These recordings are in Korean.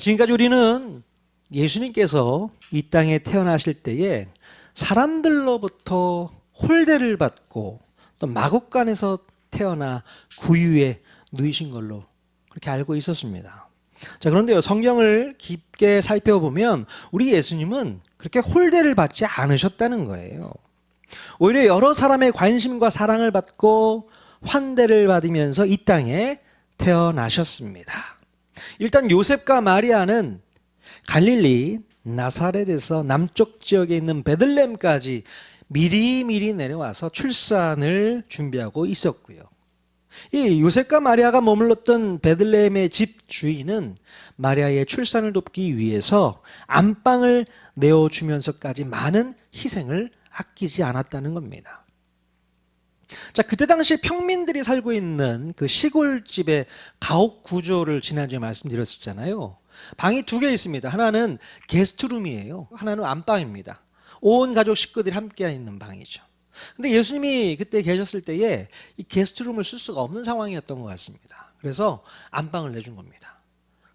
지금까지 우리는 예수님께서 이 땅에 태어나실 때에 사람들로부터 홀대를 받고 또 마국간에서 태어나 구유에 누이신 걸로 그렇게 알고 있었습니다. 자, 그런데요, 성경을 깊게 살펴보면 우리 예수님은 그렇게 홀대를 받지 않으셨다는 거예요. 오히려 여러 사람의 관심과 사랑을 받고 환대를 받으면서 이 땅에 태어나셨습니다. 일단 요셉과 마리아는 갈릴리 나사렛에서 남쪽 지역에 있는 베들렘까지 미리미리 내려와서 출산을 준비하고 있었고요. 이 요셉과 마리아가 머물렀던 베들레헴의 집 주인은 마리아의 출산을 돕기 위해서 안방을 내어 주면서까지 많은 희생을 아끼지 않았다는 겁니다. 자, 그때 당시 평민들이 살고 있는 그 시골집의 가옥 구조를 지난주에 말씀드렸었잖아요. 방이 두 개 있습니다. 하나는 게스트룸이에요. 하나는 안방입니다. 온 가족 식구들이 함께 있는 방이죠. 근데 예수님이 그때 계셨을 때에 이 게스트룸을 쓸 수가 없는 상황이었던 것 같습니다. 그래서 안방을 내준 겁니다.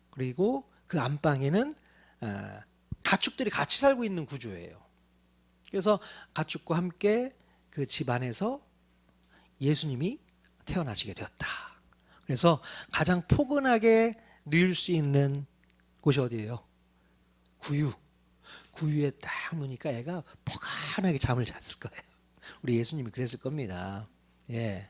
그리고 그 안방에는 어, 가축들이 같이 살고 있는 구조예요. 그래서 가축과 함께 그 집 안에서 예수님이 태어나시게 되었다. 그래서 가장 포근하게 누일 수 있는 곳이 어디예요? 구유. 구유에 딱 누니까 애가 포근하게 잠을 잤을 거예요. 우리 예수님이 그랬을 겁니다. 예.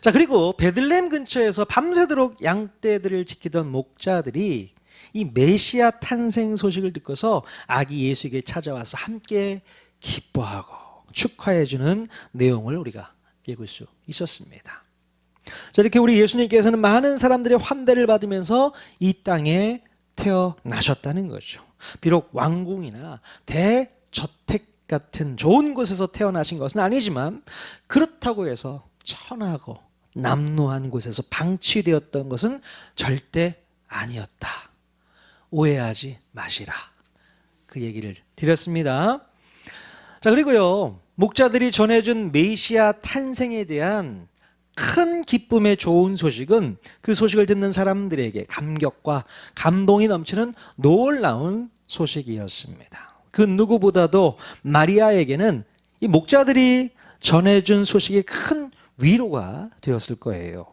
자, 그리고 베들렘 근처에서 밤새도록 양떼들을 지키던 목자들이 이 메시아 탄생 소식을 듣고서 아기 예수에게 찾아와서 함께 기뻐하고 축하해주는 내용을 우리가 읽을 수 있었습니다. 자, 이렇게 우리 예수님께서는 많은 사람들의 환대를 받으면서 이 땅에 태어나셨다는 거죠. 비록 왕궁이나 대저택 같은 좋은 곳에서 태어나신 것은 아니지만 그렇다고 해서 천하고 남루한 곳에서 방치되었던 것은 절대 아니었다. 오해하지 마시라. 그 얘기를 드렸습니다. 자, 그리고요. 목자들이 전해준 메시아 탄생에 대한 큰 기쁨의 좋은 소식은 그 소식을 듣는 사람들에게 감격과 감동이 넘치는 놀라운 소식이었습니다. 그 누구보다도 마리아에게는 이 목자들이 전해준 소식이 큰 위로가 되었을 거예요.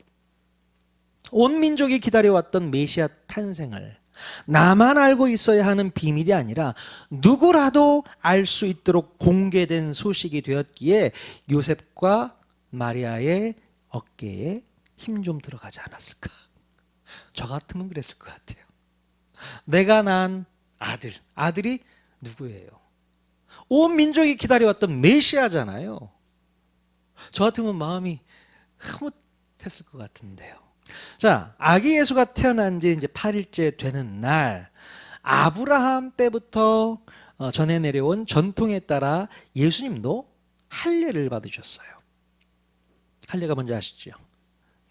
온 민족이 기다려왔던 메시아 탄생을 나만 알고 있어야 하는 비밀이 아니라 누구라도 알 수 있도록 공개된 소식이 되었기에 요셉과 마리아의 어깨에 힘 좀 들어가지 않았을까? 저 같으면 그랬을 것 같아요. 내가 낳은 아들, 아들이 누구예요? 온 민족이 기다려왔던 메시아잖아요. 저 같으면 마음이 흐뭇했을 것 같은데요. 자, 아기 예수가 태어난 지 이제 8일째 되는 날, 아브라함 때부터 어, 전해 내려온 전통에 따라 예수님도 할례를 받으셨어요. 할례가 뭔지 아시죠?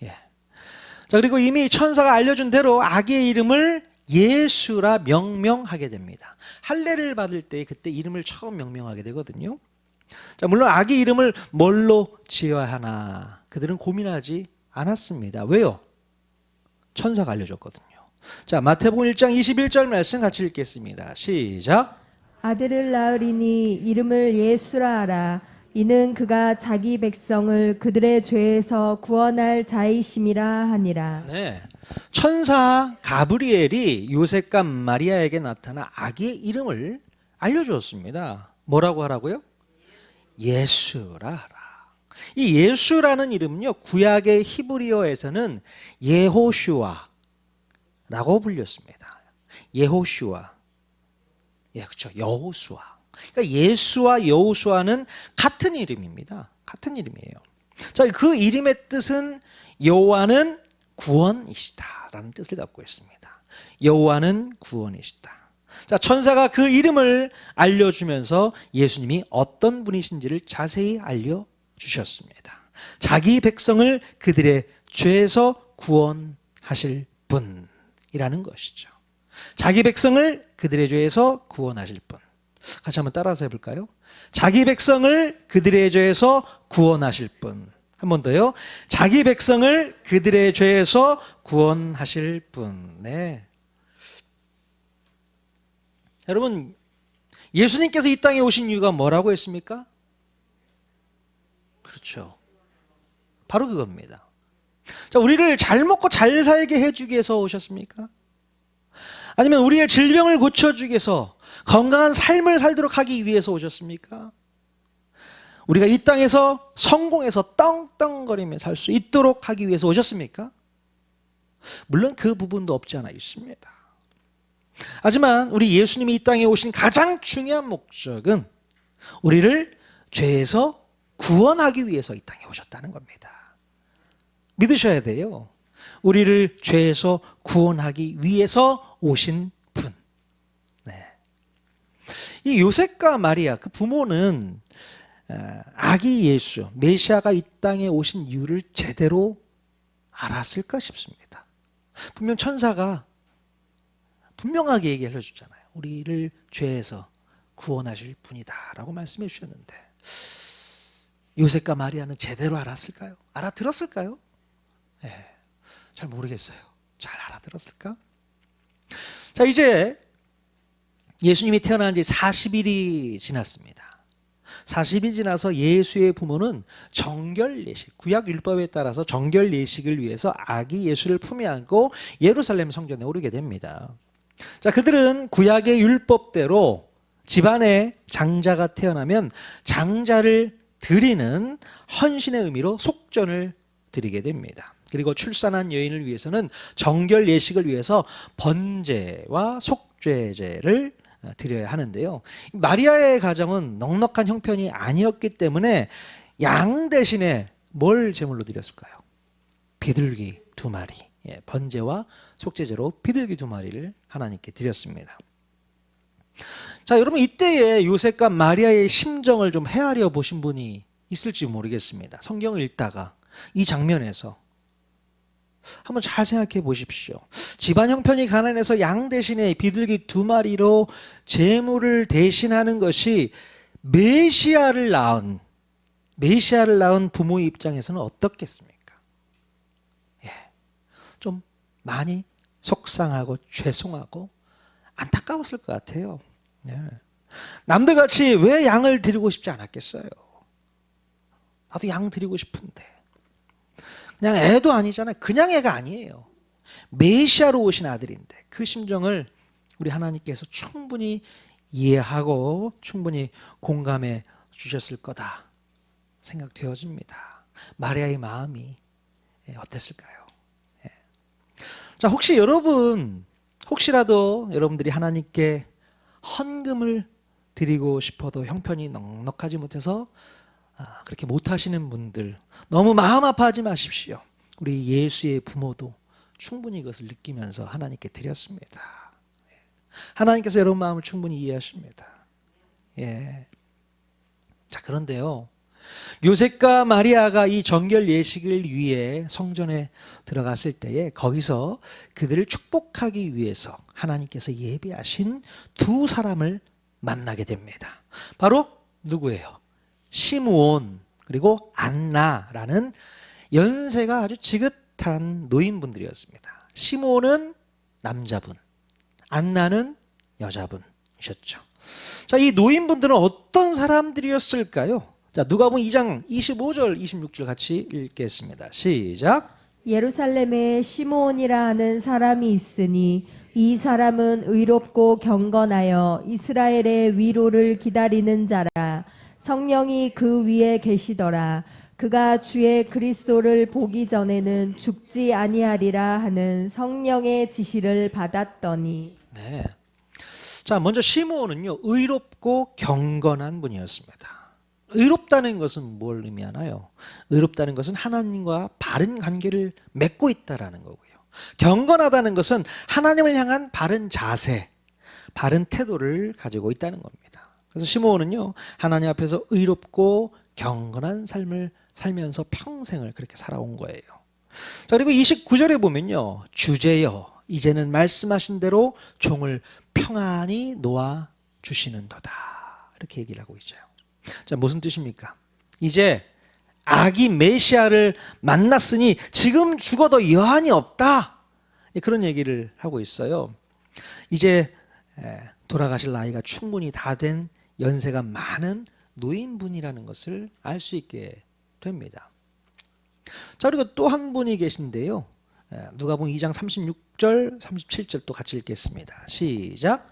예. 자, 그리고 이미 천사가 알려준 대로 아기의 이름을 예수라 명명하게 됩니다. 할례를 받을 때 그때 이름을 처음 명명하게 되거든요. 자, 물론 아기 이름을 뭘로 지어야 하나 그들은 고민하지 않았습니다. 왜요? 천사가 알려줬거든요. 자, 마태복음 1장 21절 말씀 같이 읽겠습니다. 시작. 아들을 낳으리니 이름을 예수라 하라. 이는 그가 자기 백성을 그들의 죄에서 구원할 자이심이라 하니라. 네. 천사 가브리엘이 요셉과 마리아에게 나타나 아기의 이름을 알려주었습니다. 뭐라고 하라고요? 예수라 하라. 이 예수라는 이름은요, 구약의 히브리어에서는 예호슈아라고 불렸습니다. 예호슈아. 예, 그렇죠. 여호수아. 그러니까 예수와 여호수아는 같은 이름입니다. 같은 이름이에요. 자, 그 이름의 뜻은 여호와는 구원이시다라는 뜻을 갖고 있습니다. 여호와는 구원이시다. 자, 천사가 그 이름을 알려주면서 예수님이 어떤 분이신지를 자세히 알려 주셨습니다. 자기 백성을 그들의 죄에서 구원하실 분이라는 것이죠. 자기 백성을 그들의 죄에서 구원하실 분. 같이 한번 따라서 해볼까요? 자기 백성을 그들의 죄에서 구원하실 분. 한 번 더요. 자기 백성을 그들의 죄에서 구원하실 분. 네. 여러분 예수님께서 이 땅에 오신 이유가 뭐라고 했습니까? 그렇죠. 바로 그겁니다. 자, 우리를 잘 먹고 잘 살게 해주기 위해서 오셨습니까? 아니면 우리의 질병을 고쳐주기 위해서 건강한 삶을 살도록 하기 위해서 오셨습니까? 우리가 이 땅에서 성공해서 떵떵거리며 살 수 있도록 하기 위해서 오셨습니까? 물론 그 부분도 없지 않아 있습니다. 하지만 우리 예수님이 이 땅에 오신 가장 중요한 목적은 우리를 죄에서 구원하기 위해서 이 땅에 오셨다는 겁니다. 믿으셔야 돼요. 우리를 죄에서 구원하기 위해서 오신 분. 네. 이 요셉과 마리아 그 부모는 어, 아기 예수 메시아가 이 땅에 오신 이유를 제대로 알았을까 싶습니다. 분명 천사가 분명하게 얘기를 해주잖아요. 우리를 죄에서 구원하실 분이다라고 말씀해 주셨는데 요셉과 마리아는 제대로 알았을까요? 알아들었을까요? 네, 잘 모르겠어요. 잘 알아들었을까? 자 이제 예수님이 태어난 지 40일이 지났습니다. 40일 지나서 예수의 부모는 정결 예식, 구약 율법에 따라서 정결 예식을 위해서 아기 예수를 품에 안고 예루살렘 성전에 오르게 됩니다. 자, 그들은 구약의 율법대로 집안에 장자가 태어나면 장자를 드리는 헌신의 의미로 속전을 드리게 됩니다. 그리고 출산한 여인을 위해서는 정결 예식을 위해서 번제와 속죄제를 드려야 하는데요. 마리아의 가정은 넉넉한 형편이 아니었기 때문에 양 대신에 뭘 제물로 드렸을까요? 비둘기 두 마리. 예, 번제와 속죄제로 비둘기 두 마리를 하나님께 드렸습니다. 자, 여러분 이때의 요셉과 마리아의 심정을 좀 헤아려 보신 분이 있을지 모르겠습니다. 성경을 읽다가 이 장면에서 한번 잘 생각해 보십시오. 집안 형편이 가난해서 양 대신에 비둘기 두 마리로 재물을 대신하는 것이 메시아를 낳은 메시아를 낳은 부모의 입장에서는 어떻겠습니까? 예. 좀 많이 속상하고 죄송하고 안타까웠을 것 같아요. 예. 남들 같이 왜 양을 드리고 싶지 않았겠어요? 나도 양 드리고 싶은데. 그냥 애도 아니잖아요. 그냥 애가 아니에요. 메시아로 오신 아들인데 그 심정을 우리 하나님께서 충분히 이해하고 충분히 공감해 주셨을 거다 생각되어집니다. 마리아의 마음이 예, 어땠을까요? 예. 자, 혹시 여러분 혹시라도 여러분들이 하나님께 헌금을 드리고 싶어도 형편이 넉넉하지 못해서 아, 그렇게 못하시는 분들 너무 마음 아파하지 마십시오. 우리 예수의 부모도 충분히 이것을 느끼면서 하나님께 드렸습니다. 예. 하나님께서 여러분 마음을 충분히 이해하십니다. 예. 자 그런데요. 요셉과 마리아가 이 정결 예식을 위해 성전에 들어갔을 때에 거기서 그들을 축복하기 위해서 하나님께서 예비하신 두 사람을 만나게 됩니다. 바로 누구예요? 시므온 그리고 안나라는 연세가 아주 지긋한 노인분들이었습니다. 시므온은 남자분, 안나는 여자분이셨죠. 자, 이 노인분들은 어떤 사람들이었을까요? 자, 누가복음 2장 25절, 26절 같이 읽겠습니다. 시작. 예루살렘에 시므온이라 하는 사람이 있으니 이 사람은 의롭고 경건하여 이스라엘의 위로를 기다리는 자라 성령이 그 위에 계시더라 그가 주의 그리스도를 보기 전에는 죽지 아니하리라 하는 성령의 지시를 받았더니 네. 자, 먼저 시므온은요. 의롭고 경건한 분이었습니다. 의롭다는 것은 뭘 의미하나요? 의롭다는 것은 하나님과 바른 관계를 맺고 있다라는 거고요. 경건하다는 것은 하나님을 향한 바른 자세, 바른 태도를 가지고 있다는 겁니다. 그래서 시므온은요. 하나님 앞에서 의롭고 경건한 삶을 살면서 평생을 그렇게 살아온 거예요. 자, 그리고 29절에 보면요. 주제여 이제는 말씀하신 대로 종을 평안히 놓아 주시는도다. 이렇게 얘기를 하고 있죠. 자, 무슨 뜻입니까? 이제 아기 메시아를 만났으니 지금 죽어도 여한이 없다. 예, 그런 얘기를 하고 있어요. 이제 예, 돌아가실 나이가 충분히 다 된 연세가 많은 노인분이라는 것을 알 수 있게 됩니다. 자 그리고 또 한 분이 계신데요. 예, 누가복음 2장 36절, 37절 또 같이 읽겠습니다. 시작.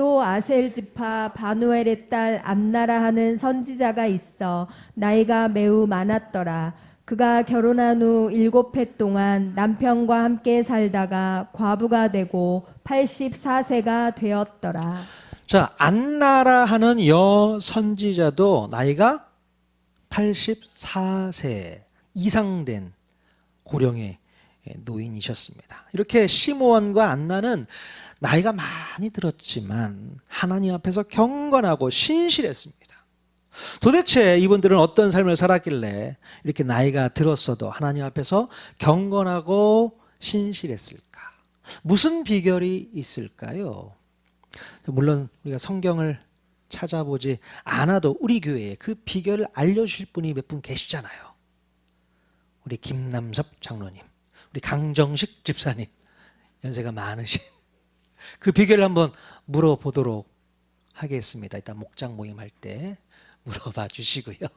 또 아셀 지파 바누엘의 딸 안나라 하는 선지자가 있어 나이가 매우 많았더라. 그가 결혼한 후 일곱 해 동안 남편과 함께 살다가 과부가 되고 84세가 되었더라. 자, 안나라 하는 여 선지자도 나이가 84세 이상 된 고령의 노인이셨습니다. 이렇게 시므온과 안나는 나이가 많이 들었지만 하나님 앞에서 경건하고 신실했습니다. 도대체 이분들은 어떤 삶을 살았길래 이렇게 나이가 들었어도 하나님 앞에서 경건하고 신실했을까? 무슨 비결이 있을까요? 물론 우리가 성경을 찾아보지 않아도 우리 교회에 그 비결을 알려주실 분이 몇 분 계시잖아요. 우리 김남섭 장로님, 우리 강정식 집사님, 연세가 많으신 그 비결을 한번 물어보도록 하겠습니다. 이따 목장 모임할 때 물어봐 주시고요.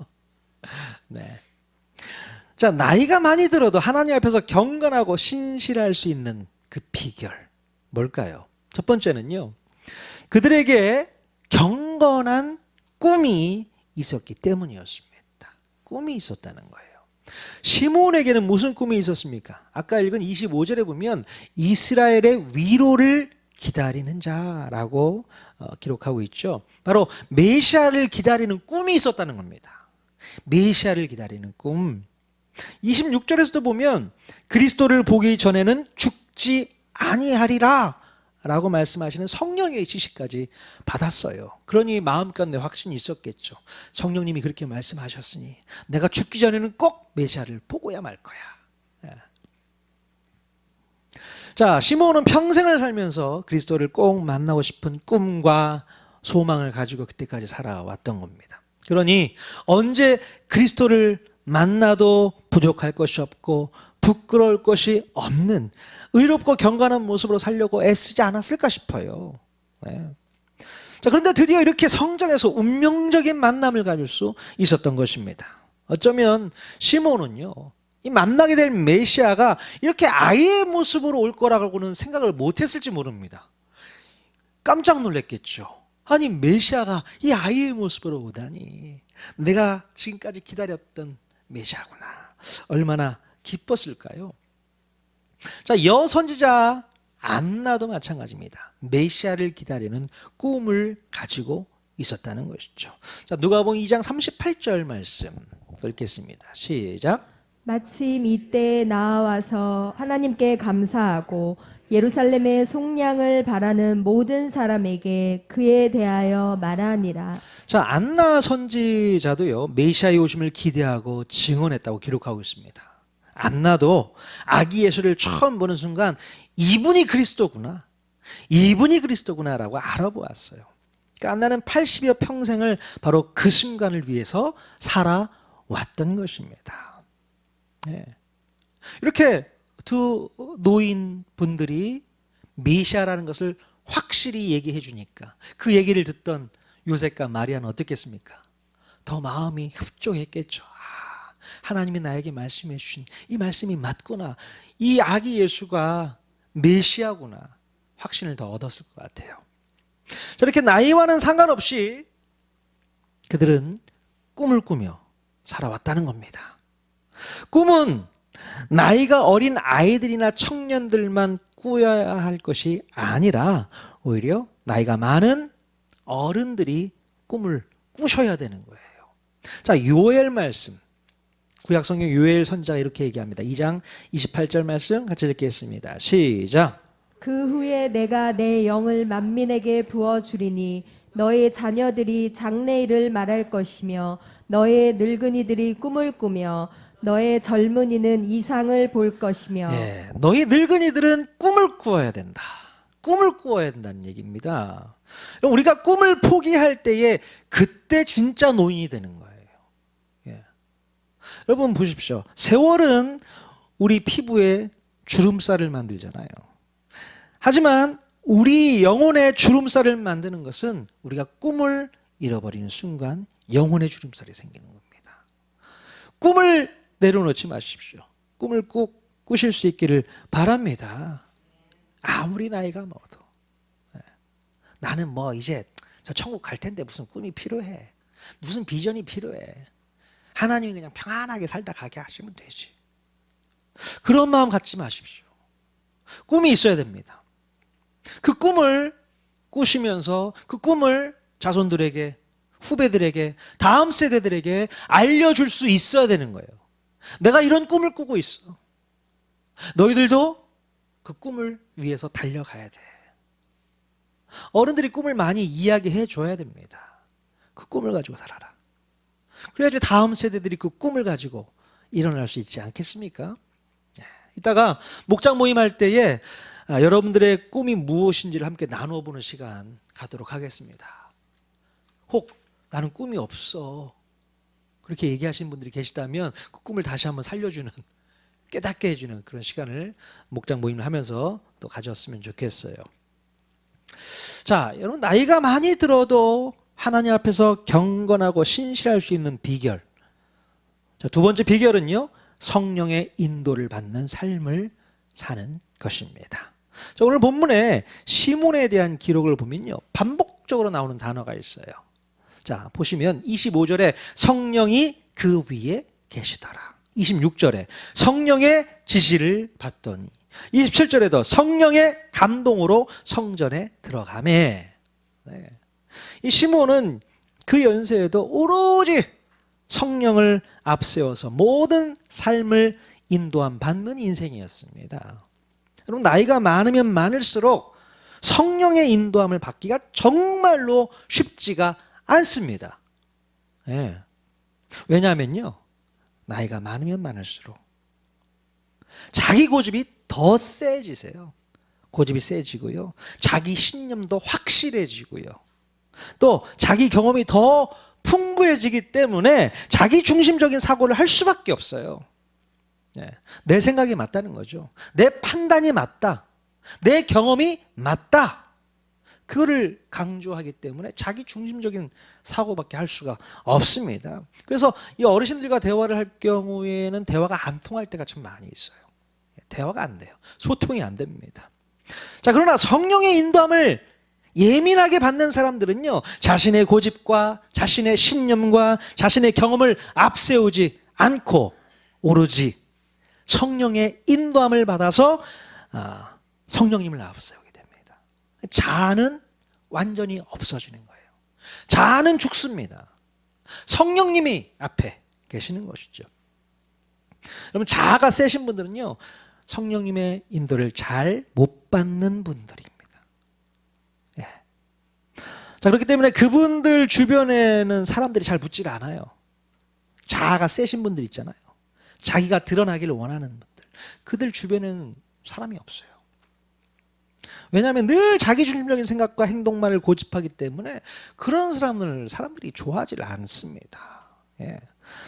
네. 자, 나이가 많이 들어도 하나님 앞에서 경건하고 신실할 수 있는 그 비결 뭘까요? 첫 번째는요. 그들에게 경건한 꿈이 있었기 때문이었습니다. 꿈이 있었다는 거예요. 시몬에게는 무슨 꿈이 있었습니까? 아까 읽은 25절에 보면 이스라엘의 위로를 기다리는 자라고 어, 기록하고 있죠. 바로 메시아를 기다리는 꿈이 있었다는 겁니다. 메시아를 기다리는 꿈. 26절에서도 보면 그리스도를 보기 전에는 죽지 아니하리라 라고 말씀하시는 성령의 지시까지 받았어요. 그러니 마음가운데 확신이 있었겠죠. 성령님이 그렇게 말씀하셨으니 내가 죽기 전에는 꼭 메시아를 보고야 말 거야. 예. 자, 시몬은 평생을 살면서 그리스도를 꼭 만나고 싶은 꿈과 소망을 가지고 그때까지 살아왔던 겁니다. 그러니 언제 그리스도를 만나도 부족할 것이 없고 부끄러울 것이 없는 의롭고 경건한 모습으로 살려고 애쓰지 않았을까 싶어요. 네. 자, 그런데 드디어 이렇게 성전에서 운명적인 만남을 가질 수 있었던 것입니다. 어쩌면 시몬은요, 이 만나게 될 메시아가 이렇게 아이의 모습으로 올 거라고는 생각을 못 했을지 모릅니다. 깜짝 놀랐겠죠. 아니, 메시아가 이 아이의 모습으로 오다니. 내가 지금까지 기다렸던 메시아구나. 얼마나 기뻤을까요? 자, 여 선지자 안나도 마찬가지입니다. 메시아를 기다리는 꿈을 가지고 있었다는 것이죠. 자, 누가복음 2장 38절 말씀 읽겠습니다. 시작. 마침 이때에 나와서 하나님께 감사하고 예루살렘의 속량을 바라는 모든 사람에게 그에 대하여 말하니라. 자, 안나 선지자도요. 메시아의 오심을 기대하고 증언했다고 기록하고 있습니다. 안나도 아기 예수를 처음 보는 순간 이분이 그리스도구나. 이분이 그리스도구나라고 알아보았어요. 그러니까 안나는 80여 평생을 바로 그 순간을 위해서 살아왔던 것입니다. 네. 이렇게 두 노인 분들이 메시아라는 것을 확실히 얘기해 주니까 그 얘기를 듣던 요셉과 마리아는 어떻겠습니까? 더 마음이 흡족했겠죠. 아, 하나님이 나에게 말씀해 주신 이 말씀이 맞구나. 이 아기 예수가 메시아구나. 확신을 더 얻었을 것 같아요. 저렇게 나이와는 상관없이 그들은 꿈을 꾸며 살아왔다는 겁니다. 꿈은 나이가 어린 아이들이나 청년들만 꾸어야 할 것이 아니라 오히려 나이가 많은 어른들이 꿈을 꾸셔야 되는 거예요. 자, 요엘 말씀. 구약 성경 요엘 선자가 이렇게 얘기합니다. 2장 28절 말씀 같이 읽겠습니다. 시작. 그 후에 내가 내 영을 만민에게 부어 주리니 너의 자녀들이 장래일을 말할 것이며 너의 늙은이들이 꿈을 꾸며 너의 젊은이는 이상을 볼 것이며 예, 너희 늙은이들은 꿈을 꾸어야 된다. 꿈을 꾸어야 된다는 얘기입니다. 우리가 꿈을 포기할 때에 그때 진짜 노인이 되는 거예요. 예. 여러분 보십시오. 세월은 우리 피부에 주름살을 만들잖아요. 하지만 우리 영혼의 주름살을 만드는 것은 우리가 꿈을 잃어버리는 순간 영혼의 주름살이 생기는 겁니다. 꿈을 내려놓지 마십시오. 꿈을 꼭 꾸실 수 있기를 바랍니다. 아무리 나이가 먹어도 예. 나는 뭐 이제 저 천국 갈 텐데 무슨 꿈이 필요해. 무슨 비전이 필요해. 하나님이 그냥 평안하게 살다 가게 하시면 되지. 그런 마음 갖지 마십시오. 꿈이 있어야 됩니다. 그 꿈을 꾸시면서 그 꿈을 자손들에게 후배들에게 다음 세대들에게 알려줄 수 있어야 되는 거예요. 내가 이런 꿈을 꾸고 있어. 너희들도 그 꿈을 위해서 달려가야 돼. 어른들이 꿈을 많이 이야기해 줘야 됩니다. 그 꿈을 가지고 살아라. 그래야지 다음 세대들이 그 꿈을 가지고 일어날 수 있지 않겠습니까? 예. 이따가 목장 모임할 때에 아, 여러분들의 꿈이 무엇인지를 함께 나누어 보는 시간 가도록 하겠습니다. 혹 나는 꿈이 없어. 그렇게 얘기하시는 분들이 계시다면 그 꿈을 다시 한번 살려주는 깨닫게 해주는 그런 시간을 목장 모임을 하면서 또 가졌으면 좋겠어요. 자, 여러분 나이가 많이 들어도 하나님 앞에서 경건하고 신실할 수 있는 비결. 자, 두 번째 비결은요. 성령의 인도를 받는 삶을 사는 것입니다. 자, 오늘 본문에 시몬에 대한 기록을 보면요. 반복적으로 나오는 단어가 있어요. 자, 보시면 25절에 성령이 그 위에 계시더라. 26절에 성령의 지시를 받더니 27절에도 성령의 감동으로 성전에 들어가매. 네. 이 시몬은 그 연세에도 오로지 성령을 앞세워서 모든 삶을 인도함 받는 인생이었습니다. 여러분 나이가 많으면 많을수록 성령의 인도함을 받기가 정말로 쉽지가 않습니다. 예. 왜냐하면요 나이가 많으면 많을수록 자기 고집이 더 세지세요. 고집이 세지고요. 자기 신념도 확실해지고요. 또 자기 경험이 더 풍부해지기 때문에 자기 중심적인 사고를 할 수밖에 없어요. 예. 내 생각이 맞다는 거죠. 내 판단이 맞다. 내 경험이 맞다. 그거를 강조하기 때문에 자기 중심적인 사고밖에 할 수가 없습니다. 그래서 이 어르신들과 대화를 할 경우에는 대화가 안 통할 때가 참 많이 있어요. 대화가 안 돼요. 소통이 안 됩니다. 자, 그러나 성령의 인도함을 예민하게 받는 사람들은요, 자신의 고집과 자신의 신념과 자신의 경험을 앞세우지 않고 오로지 성령의 인도함을 받아서 아, 성령님을 됩니다. 자아는 완전히 없어지는 거예요. 자아는 죽습니다. 성령님이 앞에 계시는 것이죠. 여러분 자아가 세신 분들은요 성령님의 인도를 잘 못 받는 분들입니다. 예. 자 그렇기 때문에 그분들 주변에는 사람들이 잘 붙질 않아요. 자아가 세신 분들 있잖아요. 자기가 드러나기를 원하는 분들. 그들 주변에는 사람이 없어요. 왜냐하면 늘 자기 중심적인 생각과 행동만을 고집하기 때문에 그런 사람을 사람들이 좋아하지 않습니다. 예.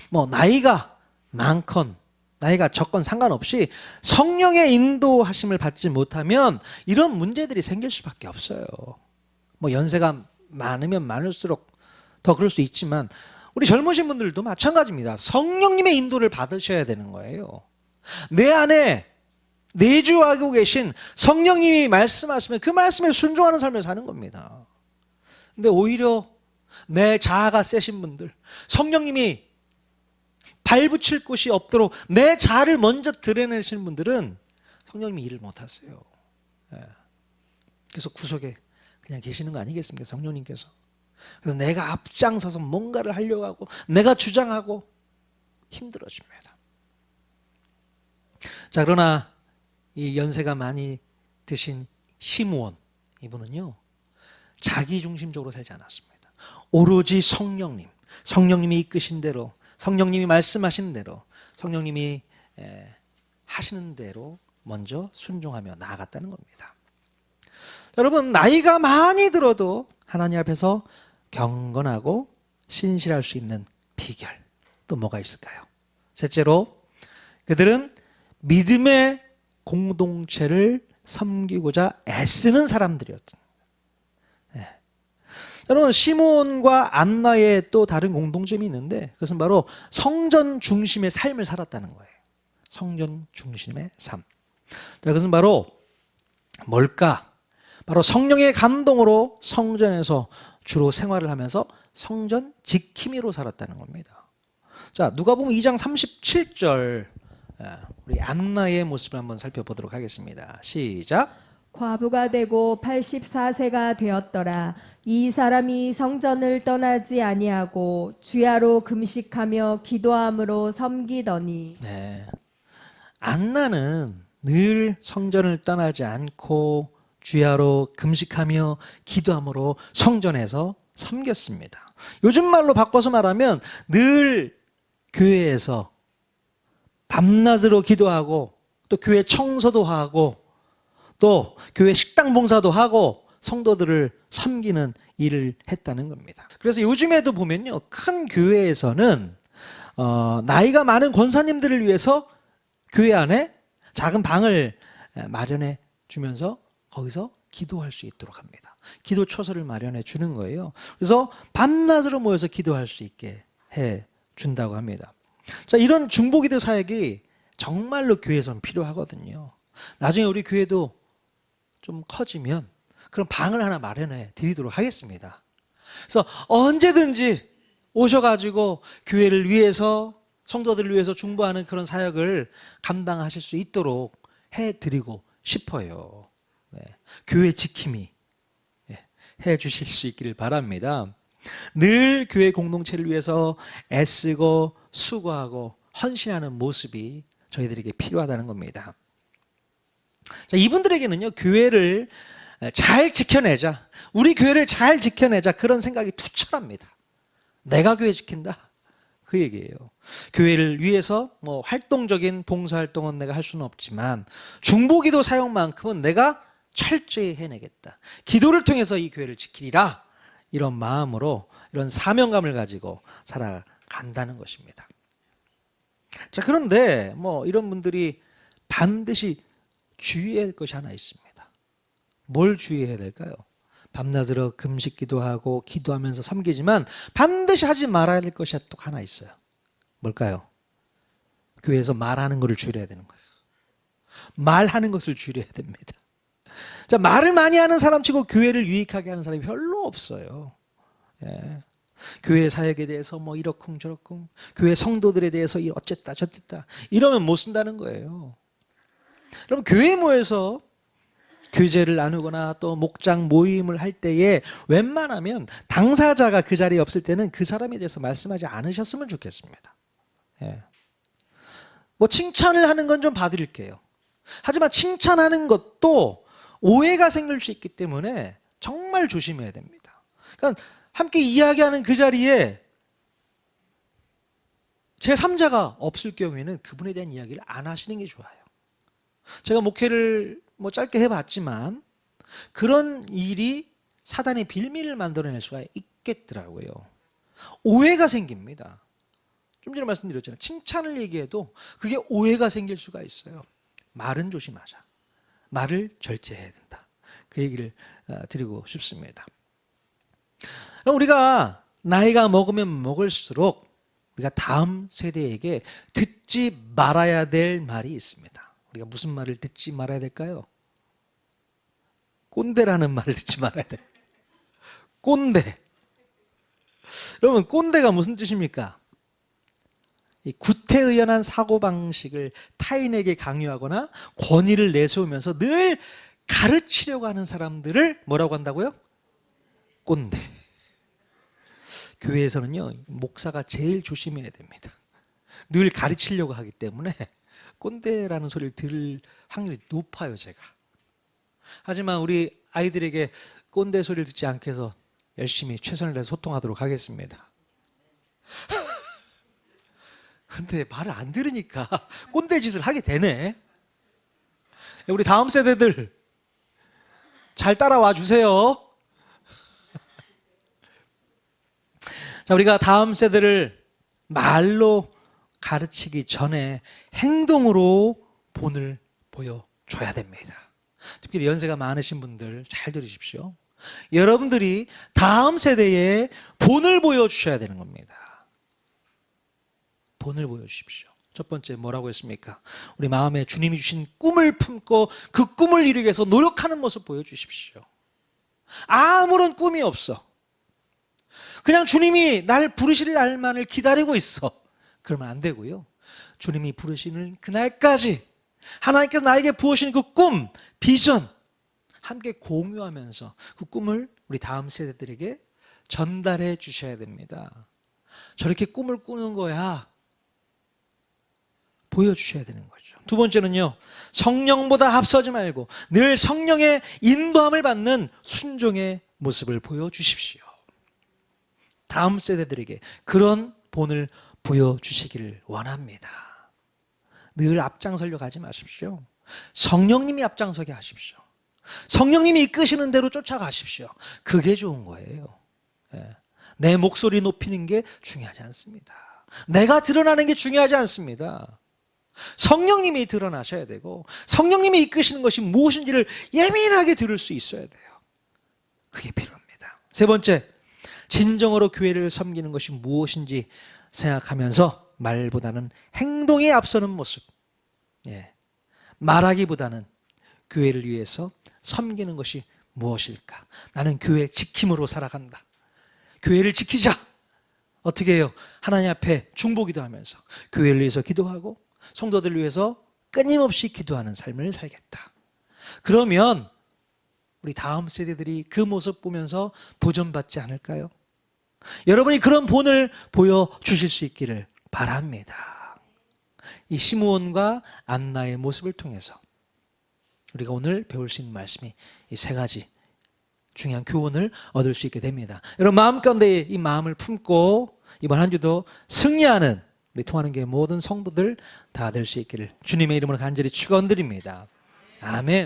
뭐 나이가 많건 나이가 적건 상관없이 성령의 인도하심을 받지 못하면 이런 문제들이 생길 수밖에 없어요. 뭐 연세가 많으면 많을수록 더 그럴 수 있지만 우리 젊으신 분들도 마찬가지입니다. 성령님의 인도를 받으셔야 되는 거예요. 내 안에 내주하고 계신 성령님이 말씀하시면 그 말씀에 순종하는 삶을 사는 겁니다. 근데 오히려 내 자아가 세신 분들, 성령님이 발붙일 곳이 없도록 내 자아를 먼저 드러내시는 분들은 성령님이 일을 못 하세요. 예. 그래서 구석에 그냥 계시는 거 아니겠습니까? 성령님께서. 그래서 내가 앞장서서 뭔가를 하려고 하고 내가 주장하고 힘들어집니다. 자, 그러나 이 연세가 많이 드신 시므온 이분은요. 자기 중심적으로 살지 않았습니다. 오로지 성령님, 성령님이 이끄신 대로, 성령님이 말씀하시는 대로, 성령님이 에, 하시는 대로 먼저 순종하며 나아갔다는 겁니다. 여러분 나이가 많이 들어도 하나님 앞에서 경건하고 신실할 수 있는 비결 또 뭐가 있을까요? 셋째로 그들은 믿음의 공동체를 섬기고자 애쓰는 사람들이었던. 예. 여러분 시몬과 안나의 또 다른 공통점이 있는데 그것은 바로 성전 중심의 삶을 살았다는 거예요. 성전 중심의 삶. 자, 그것은 바로 뭘까? 바로 성령의 감동으로 성전에서 주로 생활을 하면서 성전 지킴이로 살았다는 겁니다. 자, 누가복음 2장 37절 예, 우리 안나의 모습을 한번 살펴보도록 하겠습니다. 시작. 과부가 되고 84세가 되었더라. 이 사람이 성전을 떠나지 아니하고 주야로 금식하며 기도함으로 섬기더니 네. 안나는 늘 성전을 떠나지 않고 주야로 금식하며 기도함으로 성전에서 섬겼습니다. 요즘 말로 바꿔서 말하면 늘 교회에서 밤낮으로 기도하고 또 교회 청소도 하고 또 교회 식당 봉사도 하고 성도들을 섬기는 일을 했다는 겁니다. 그래서 요즘에도 보면요. 큰 교회에서는 어, 나이가 많은 권사님들을 위해서 교회 안에 작은 방을 마련해 주면서 거기서 기도할 수 있도록 합니다. 기도 처소를 마련해 주는 거예요. 그래서 밤낮으로 모여서 기도할 수 있게 해 준다고 합니다. 자, 이런 중보기도 사역이 정말로 교회에서는 필요하거든요. 나중에 우리 교회도 좀 커지면 그런 방을 하나 마련해 드리도록 하겠습니다. 그래서 언제든지 오셔가지고 교회를 위해서 성도들을 위해서 중보하는 그런 사역을 감당하실 수 있도록 해 드리고 싶어요. 네. 교회 지킴이 예, 해 주실 수 있기를 바랍니다. 늘 교회 공동체를 위해서 애쓰고 수고하고 헌신하는 모습이 저희들에게 필요하다는 겁니다. 자, 이분들에게는요, 교회를 잘 지켜내자. 우리 교회를 잘 지켜내자. 그런 생각이 투철합니다. 내가 교회 지킨다. 그 얘기예요. 교회를 위해서 뭐 활동적인 봉사활동은 내가 할 수는 없지만 중보기도 사역만큼은 내가 철저히 해내겠다. 기도를 통해서 이 교회를 지키리라. 이런 마음으로 이런 사명감을 가지고 살아 간다는 것입니다. 자, 그런데 뭐 이런 분들이 반드시 주의해야 할 것이 하나 있습니다. 뭘 주의해야 될까요? 밤낮으로 금식 기도하고 기도하면서 섬기지만 반드시 하지 말아야 될 것이 또 하나 있어요. 뭘까요? 교회에서 말하는 것을 줄여야 되는 거예요. 말하는 것을 줄여야 됩니다. 자, 말을 많이 하는 사람치고 교회를 유익하게 하는 사람이 별로 없어요. 예. 교회 사역에 대해서 뭐 이러쿵 저러쿵, 교회 성도들에 대해서 이 어쨌다 저쨌다 이러면 못 쓴다는 거예요. 여러분 교회 모여서 교제를 나누거나 또 목장 모임을 할 때에 웬만하면 당사자가 그 자리에 없을 때는 그 사람에 대해서 말씀하지 않으셨으면 좋겠습니다. 예. 뭐 칭찬을 하는 건 좀 봐드릴게요. 하지만 칭찬하는 것도 오해가 생길 수 있기 때문에 정말 조심해야 됩니다. 그러니까 함께 이야기하는 그 자리에 제3자가 없을 경우에는 그분에 대한 이야기를 안 하시는 게 좋아요. 제가 목회를 뭐 짧게 해봤지만 그런 일이 사단의 빌미를 만들어낼 수가 있겠더라고요. 오해가 생깁니다. 좀 전에 말씀드렸잖아요. 칭찬을 얘기해도 그게 오해가 생길 수가 있어요. 말은 조심하자. 말을 절제해야 된다. 그 얘기를 어, 드리고 싶습니다. 우리가 나이가 먹으면 먹을수록 우리가 다음 세대에게 듣지 말아야 될 말이 있습니다. 우리가 무슨 말을 듣지 말아야 될까요? 꼰대라는 말을 듣지 말아야 돼. 꼰대. 여러분, 꼰대가 무슨 뜻입니까? 이 구태의연한 사고방식을 타인에게 강요하거나 권위를 내세우면서 늘 가르치려고 하는 사람들을 뭐라고 한다고요? 꼰대. 교회에서는요, 목사가 제일 조심해야 됩니다. 늘 가르치려고 하기 때문에 꼰대라는 소리를 들을 확률이 높아요, 제가. 하지만 우리 아이들에게 꼰대 소리를 듣지 않게 해서 열심히 최선을 다해서 소통하도록 하겠습니다. 근데 말을 안 들으니까 꼰대 짓을 하게 되네. 우리 다음 세대들 잘 따라와 주세요. 자, 우리가 다음 세대를 말로 가르치기 전에 행동으로 본을 보여줘야 됩니다. 특별히 연세가 많으신 분들 잘 들으십시오. 여러분들이 다음 세대에 본을 보여주셔야 되는 겁니다. 본을 보여주십시오. 첫 번째 뭐라고 했습니까? 우리 마음에 주님이 주신 꿈을 품고 그 꿈을 이루기 위해서 노력하는 모습 보여주십시오. 아무런 꿈이 없어. 그냥 주님이 날 부르실 날만을 기다리고 있어. 그러면 안 되고요. 주님이 부르시는 그날까지 하나님께서 나에게 부으신 그 꿈, 비전 함께 공유하면서 그 꿈을 우리 다음 세대들에게 전달해 주셔야 됩니다. 저렇게 꿈을 꾸는 거야. 보여주셔야 되는 거죠. 두 번째는요, 성령보다 앞서지 말고 늘 성령의 인도함을 받는 순종의 모습을 보여주십시오. 다음 세대들에게 그런 본을 보여주시기를 원합니다. 늘 앞장서려 가지 마십시오. 성령님이 앞장서게 하십시오. 성령님이 이끄시는 대로 쫓아가십시오. 그게 좋은 거예요. 예. 내 목소리 높이는 게 중요하지 않습니다. 내가 드러나는 게 중요하지 않습니다. 성령님이 드러나셔야 되고 성령님이 이끄시는 것이 무엇인지를 예민하게 들을 수 있어야 돼요. 그게 필요합니다. 세 번째, 진정으로 교회를 섬기는 것이 무엇인지 생각하면서 말보다는 행동에 앞서는 모습. 예. 말하기보다는 교회를 위해서 섬기는 것이 무엇일까? 나는 교회 지킴으로 살아간다. 교회를 지키자. 어떻게 해요? 하나님 앞에 중보기도 하면서 교회를 위해서 기도하고 성도들을 위해서 끊임없이 기도하는 삶을 살겠다. 그러면 우리 다음 세대들이 그 모습 보면서 도전받지 않을까요? 여러분이 그런 본을 보여주실 수 있기를 바랍니다. 이 시므온과 안나의 모습을 통해서 우리가 오늘 배울 수 있는 말씀이 이 세 가지 중요한 교훈을 얻을 수 있게 됩니다. 여러분 마음 가운데 이 마음을 품고 이번 한 주도 승리하는 우리 통하는 게 모든 성도들 다 될 수 있기를 주님의 이름으로 간절히 축원드립니다. 아멘.